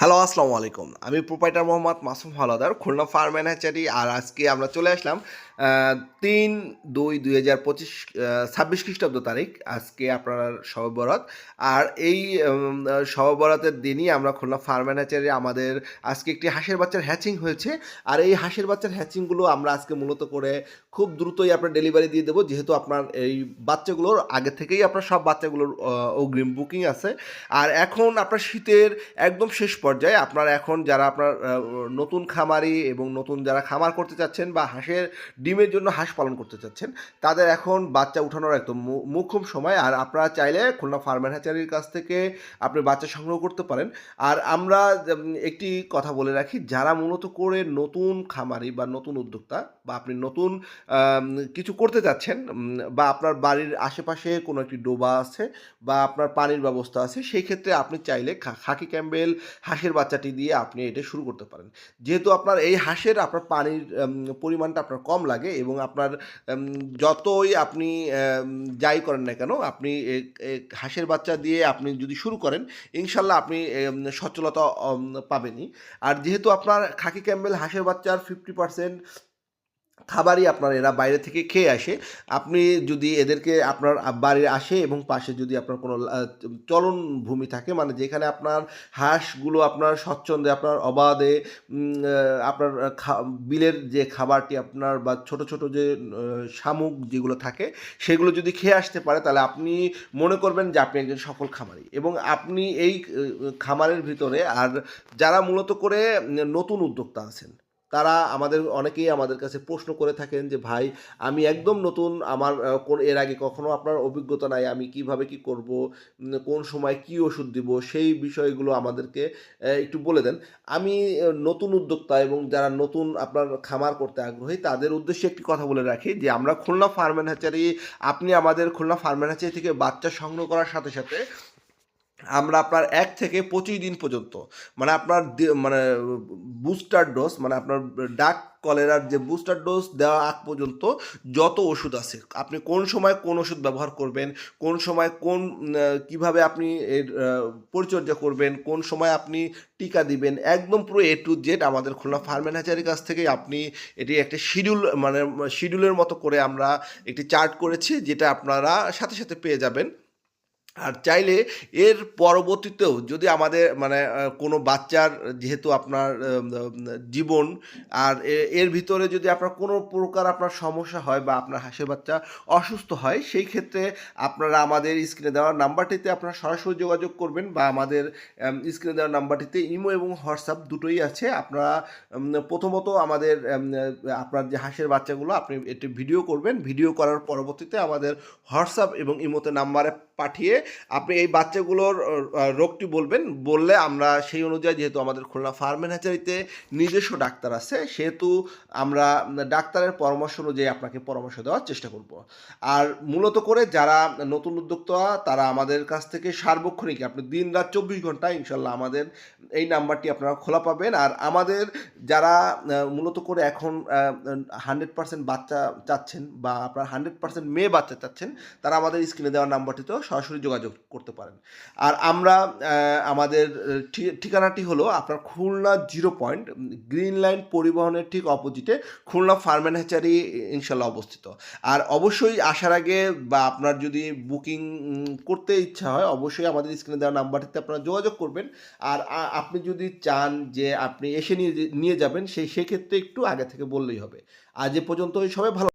Hello, আসসালামু আলাইকুম। আমি প্রোপাইটার মোহাম্মদ মাসুম হালাদার খুলনা ফার্ম ম্যানেজারি, আর আজকে আমরা চলে আসলাম তিন দুই দুই হাজার পঁচিশ ছাব্বিশ খ্রিস্টাব্দ তারিখ, আজকে আপনার সববরাত আর এই সববরাতের দিনই আমরা খুলনা ফার্ম ম্যানেজারি, আমাদের আজকে একটি হাঁসের বাচ্চার হ্যাচিং হয়েছে। আর এই হাঁসের বাচ্চার হ্যাচিংগুলো আমরা আজকে মূলত করে খুব দ্রুতই আপনার ডেলিভারি দিয়ে দেবো, যেহেতু আপনার এই বাচ্চাগুলোর আগে থেকেই আপনার সব বাচ্চাগুলোর অগ্রিম বুকিং আছে। আর এখন আপনার শীতের একদম শেষ পর্যায়ে আপনার এখন যারা আপনার নতুন খামারি এবং নতুন যারা খামার করতে চাচ্ছেন বা হাঁসের ডিমের জন্য হাঁস পালন করতে চাচ্ছেন, তাদের এখন বাচ্চা উঠানোর একদম মুখ্যম সময়। আর আপনারা চাইলে খুলনা ফার্মের হ্যাচারির কাছ থেকে আপনি বাচ্চা সংগ্রহ করতে পারেন। আর আমরা একটি কথা বলে রাখি, যারা মূলত করে নতুন খামারি বা নতুন উদ্যোক্তা বা আপনি নতুন কিছু করতে চাচ্ছেন বা আপনার বাড়ির আশেপাশে কোনো একটি ডোবা আছে বা আপনার পানির ব্যবস্থা আছে, সেই ক্ষেত্রে আপনি চাইলে খাকি ক্যাম্বেল হাঁসের বাচ্চাটি দিয়ে আপনি এটা শুরু করতে পারেন। যেহেতু আপনার এই হাঁসের আপনার পানির পরিমাণটা আপনার কম লাগে এবং আপনার যতই আপনি যাই করেন না কেন, আপনি হাঁসের বাচ্চা দিয়ে আপনি যদি শুরু করেন, ইনশাল্লাহ আপনি সচ্ছলতা পাবেনই। আর যেহেতু আপনার খাকি ক্যাম্বেল হাঁসের বাচ্চার ফিফটি পার্সেন্ট খাবারই আপনার এরা বাইরে থেকে খেয়ে আসে। আপনি যদি এদেরকে আপনার বাড়ির আসে এবং পাশে যদি আপনার কোনো চলন ভূমি থাকে মানে যেখানে আপনার হাঁসগুলো আপনার স্বচ্ছন্দে, আপনার অবাধে আপনার বিলের যে খাবারটি আপনার বা ছোট ছোট যে শামুক যেগুলো থাকে, সেগুলো যদি খেয়ে আসতে পারে, তাহলে আপনি মনে করবেন যে আপনি একজন সফল খামারি। এবং আপনি এই খামারের ভিতরে আর যারা মূলত করে নতুন উদ্যোক্তা আছেন তারা আমাদের, অনেকেই আমাদের কাছে প্রশ্ন করে থাকেন যে, ভাই, আমি একদম নতুন, আমার এর আগে কখনো আপনার অভিজ্ঞতা নাই, আমি কীভাবে কি করব কোন সময় কি ওষুধ দিব? সেই বিষয়গুলো আমাদেরকে একটু বলে দেন। আমি নতুন উদ্যোক্তা এবং যারা নতুন আপনার খামার করতে আগ্রহী, তাদের উদ্দেশ্যে একটি কথা বলে রাখি যে, আমরা খুলনা ফার্মেন হ্যাচারি আপনি আমাদের খুলনা ফার্মেন হ্যাচারি থেকে বাচ্চা সংগ্রহ করার সাথে সাথে আমরা আপনার এক থেকে পঁচিশ দিন পর্যন্ত মানে আপনার মানে বুস্টার ডোজ মানে আপনার ডাক কলেরার যে বুস্টার ডোজ দেওয়া আগ পর্যন্ত যত ওষুধ আছে, আপনি কোন সময় কোন ওষুধ ব্যবহার করবেন, কোন সময় কোন কীভাবে আপনি এর পরিচর্যা করবেন, কোন সময় আপনি টিকা দিবেন, একদম পুরো এ টু জেড আমাদের খুলনা ফার্মেন হ্যাচারির কাছ থেকে আপনি এটি একটা শিডিউল মানে শিডিউলের মতো করে আমরা একটি চার্ট করেছি, যেটা আপনারা সাথে সাথে পেয়ে যাবেন। আর চাইলে এর পরবর্তীতেও যদি আমাদের মানে কোনো বাচ্চার যেহেতু আপনার জীবন, আর এর ভিতরে যদি আপনার কোনো প্রকার আপনার সমস্যা হয় বা আপনার হাঁসের বাচ্চা অসুস্থ হয়, সেই ক্ষেত্রে আপনারা আমাদের স্ক্রিনে দেওয়া নাম্বারটিতে আপনারা সরাসরি যোগাযোগ করবেন বা আমাদের স্ক্রিনে দেওয়া নাম্বারটিতে ইমো এবং হোয়াটসঅ্যাপ দুটোই আছে। আপনারা প্রথমত আমাদের আপনার যে হাঁসের বাচ্চাগুলো, আপনি একটি ভিডিও করবেন। ভিডিও করার পরবর্তীতে আমাদের হোয়াটসঅ্যাপ এবং ইমোতে নাম্বারে পাঠিয়ে আপনি এই বাচ্চাগুলোর রোগটি বলবেন। বললে আমরা সেই অনুযায়ী যেহেতু আমাদের খুলনা ফার্মেন হ্যাচারিতে নিজস্ব ডাক্তার আছে, সেহেতু আমরা ডাক্তারের পরামর্শ অনুযায়ী আপনাকে পরামর্শ দেওয়ার চেষ্টা করব। আর মূলত করে যারা নতুন উদ্যোক্তা, তারা আমাদের কাছ থেকে সার্বক্ষণিক, আপনি দিন রাত চব্বিশ ঘণ্টা ইনশাল্লাহ আমাদের এই নাম্বারটি আপনারা খোলা পাবেন। আর আমাদের যারা মূলত করে এখন হান্ড্রেড পার্সেন্ট বাচ্চা চাচ্ছেন বা আপনার হান্ড্রেড পার্সেন্ট মেয়ে বাচ্চা চাচ্ছেন, তারা আমাদের স্ক্রিনে দেওয়া নাম্বারটিতেও সরাসরি যোগাযোগ করতে পারেন। আর আমরা আমাদের ঠিকানাটি হলো আপনার Khulna zero point green line পরিবহনের ঠিক অপোজিটে খুলনা ফার্মেন হ্যাচারি ইনশাল্লাহ অবস্থিত। আর অবশ্যই আসার আগে বা আপনার যদি বুকিং করতে ইচ্ছা হয় অবশ্যই আমাদের স্ক্রিনে দেওয়া নাম্বারটিতে আপনারা যোগাযোগ করবেন। আর আপনি যদি চান যে আপনি এসে নিয়ে নিয়ে যাবেন, সেই, সেক্ষেত্রে একটু আগে থেকে বললেই হবে। আজ এ পর্যন্ত সবাই ভালো